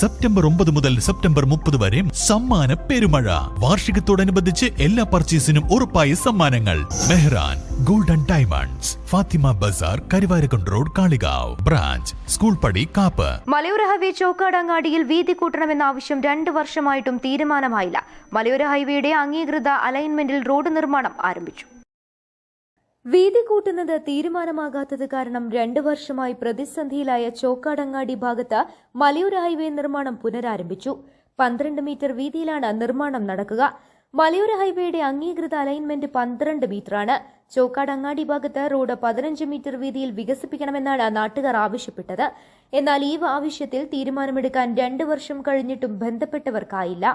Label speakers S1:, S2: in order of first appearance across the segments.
S1: September ഒമ്പത് മുതൽ September മുപ്പത് വരെ സമ്മാന പെരുമഴ. വാർഷികത്തോടനുബന്ധിച്ച് എല്ലാ പർച്ചേസിനും ഉറപ്പായ സമ്മാനങ്ങൾ. Mehran golden diamonds Fathima Bazaar Karuvarakundu road Kalikavu. Branch school പടി കാപ്പ്.
S2: മലയോര ഹൈവേ ചോക്കാടങ്ങാടിയിൽ വീതി കൂട്ടണമെന്ന ആവശ്യം രണ്ട് വർഷമായിട്ടും തീരുമാനമായില്ല. മലയോര ഹൈവേയുടെ അംഗീകൃത അലൈൻമെന്റിൽ റോഡ് നിർമ്മാണം ആരംഭിച്ചു. വീതി കൂട്ടുന്നത് തീരുമാനമാകാത്തത് കാരണം രണ്ടു വർഷമായി പ്രതിസന്ധിയിലായ ചോക്കാടങ്ങാടി ഭാഗത്ത് മലയൂർ ഹൈവേ നിർമ്മാണം പുനരാരംഭിച്ചു. പന്ത്രണ്ട് മീറ്റർ വീതിയിലാണ് നിർമ്മാണം നടക്കുക. മലയൂർ ഹൈവേയുടെ അംഗീകൃത അലൈൻമെന്റ് പന്ത്രണ്ട് മീറ്ററാണ്. ചോക്കാടങ്ങാടി ഭാഗത്ത് റോഡ് പതിനഞ്ച് മീറ്റർ വീതിയിൽ വികസിപ്പിക്കണമെന്നാണ് നാട്ടുകാർ ആവശ്യപ്പെട്ടത്. എന്നാൽ ഈ ആവശ്യത്തിൽ തീരുമാനമെടുക്കാൻ രണ്ടു വർഷം കഴിഞ്ഞിട്ടും ബന്ധപ്പെട്ടവർക്കായില്ല.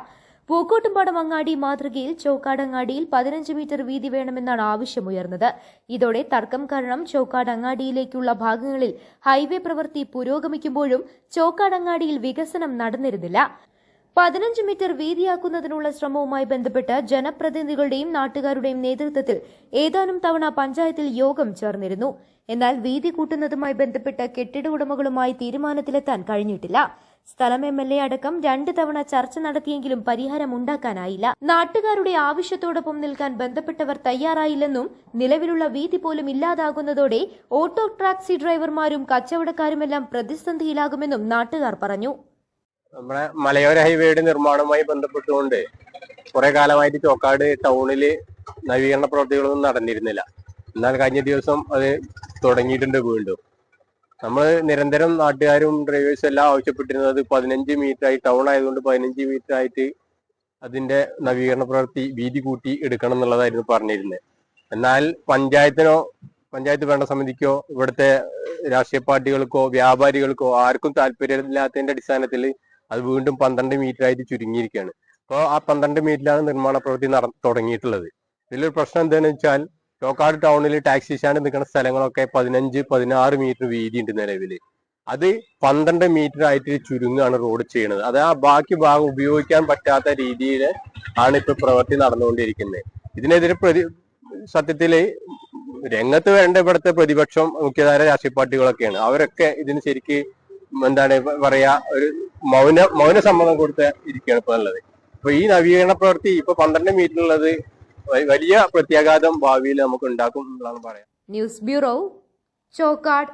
S2: പൂക്കോട്ടുംപാടം അങ്ങാടി മാതൃകയിൽ ചോക്കാടങ്ങാടിയിൽ പതിനഞ്ച് മീറ്റർ വീതി വേണമെന്നാണ് ആവശ്യമുയർന്നത്. ഇതോടെ തർക്കം കാരണം ചോക്കാടങ്ങാടിയിലേക്കുള്ള ഭാഗങ്ങളിൽ ഹൈവേ പ്രവൃത്തി പുരോഗമിക്കുമ്പോഴും ചോക്കാടങ്ങാടിയിൽ വികസനം നടന്നിരുന്നില്ല. പതിനഞ്ച് മീറ്റർ വീതിയാക്കുന്നതിനുള്ള ശ്രമവുമായി ബന്ധപ്പെട്ട് ജനപ്രതിനിധികളുടെയും നാട്ടുകാരുടെയും നേതൃത്വത്തിൽ ഏതാനും തവണ പഞ്ചായത്തിൽ യോഗം ചേർന്നിരുന്നു. എന്നാൽ വീതി കൂട്ടുന്നതുമായി ബന്ധപ്പെട്ട് കെട്ടിട ഉടമകളുമായി തീരുമാനത്തിലെത്താൻ കഴിഞ്ഞിട്ടില്ല. സ്ഥലം എം എൽ എ അടക്കം രണ്ട് തവണ ചർച്ച നടത്തിയെങ്കിലും പരിഹാരം ഉണ്ടാക്കാനായില്ല. നാട്ടുകാരുടെ ആവശ്യത്തോടൊപ്പം നിൽക്കാൻ ബന്ധപ്പെട്ടവർ തയ്യാറായില്ലെന്നും നിലവിലുള്ള വീതി പോലും ഇല്ലാതാകുന്നതോടെ ഓട്ടോ ടാക്സി ഡ്രൈവർമാരും കച്ചവടക്കാരുമെല്ലാം പ്രതിസന്ധിയിലാകുമെന്നും നാട്ടുകാർ പറഞ്ഞു.
S3: നമ്മുടെ മലയോര ഹൈവേയുടെ നിർമ്മാണവുമായി ബന്ധപ്പെട്ടുകൊണ്ട് കുറെ കാലമായിട്ട് ചോക്കാട് ടൗണിൽ നവീകരണ പ്രവർത്തികളൊന്നും നടന്നിരുന്നില്ല. എന്നാൽ കഴിഞ്ഞ ദിവസം അത് തുടങ്ങിയിട്ടുണ്ട് വീണ്ടും. നമ്മൾ നിരന്തരം നാട്ടുകാരും ഡ്രൈവേഴ്സും എല്ലാം ആവശ്യപ്പെട്ടിരുന്നത് പതിനഞ്ച് മീറ്റർ ആയി ടൗൺ ആയതുകൊണ്ട് പതിനഞ്ച് മീറ്റർ ആയിട്ട് അതിന്റെ നവീകരണ പ്രവൃത്തി വീതി കൂട്ടി എടുക്കണം എന്നുള്ളതായിരുന്നു പറഞ്ഞിരുന്നത്. എന്നാൽ പഞ്ചായത്തിനോ പഞ്ചായത്ത് ഭരണ സമിതിക്കോ ഇവിടുത്തെ രാഷ്ട്രീയ പാർട്ടികൾക്കോ വ്യാപാരികൾക്കോ ആർക്കും താല്പര്യമില്ലാത്തതിന്റെ അടിസ്ഥാനത്തിൽ അത് വീണ്ടും പന്ത്രണ്ട് മീറ്റർ ആയിട്ട് ചുരുങ്ങിയിരിക്കുകയാണ്. അപ്പോൾ ആ പന്ത്രണ്ട് മീറ്ററിലാണ് നിർമ്മാണ പ്രവൃത്തി നട തുടങ്ങിയിട്ടുള്ളത്. ഇതിലൊരു പ്രശ്നം എന്താണെന്ന് വെച്ചാൽ ചോക്കാട് ടൗണിൽ ടാക്സി സ്റ്റാൻഡ് നിൽക്കുന്ന സ്ഥലങ്ങളൊക്കെ പതിനഞ്ച് പതിനാറ് മീറ്റർ വീതി ഉണ്ട് നിലവിൽ അത് പന്ത്രണ്ട് മീറ്റർ ആയിട്ട് ചുരുങ്ങാണ് റോഡ് ചെയ്യുന്നത്. അത് ആ ബാക്കി ഭാഗം ഉപയോഗിക്കാൻ പറ്റാത്ത രീതിയിൽ ആണ് ഇപ്പൊ പ്രവൃത്തി നടന്നുകൊണ്ടിരിക്കുന്നത്. ഇതിനെതിരെ പ്രതി സത്യത്തിൽ രംഗത്ത് വരേണ്ട ഇവിടുത്തെ പ്രതിപക്ഷം മുഖ്യധാര രാഷ്ട്രീയ പാർട്ടികളൊക്കെയാണ്. അവരൊക്കെ ഇതിന് ശരിക്ക് എന്താണ് പറയാ ഒരു മൗന മൗന സമ്മതം കൊടുത്ത് ഇരിക്കുകയാണ് ഇപ്പൊ ഉള്ളത് അപ്പൊ ഈ നവീകരണ പ്രവൃത്തി ഇപ്പൊ പന്ത്രണ്ട് മീറ്റർ ഉള്ളത് വലിയ പ്രത്യാഘാതം ഭാവിയിൽ നമുക്ക് ഉണ്ടാക്കും എന്നുള്ളതാണ് പറയാം
S2: ന്യൂസ് ബ്യൂറോ ചോക്കാട്.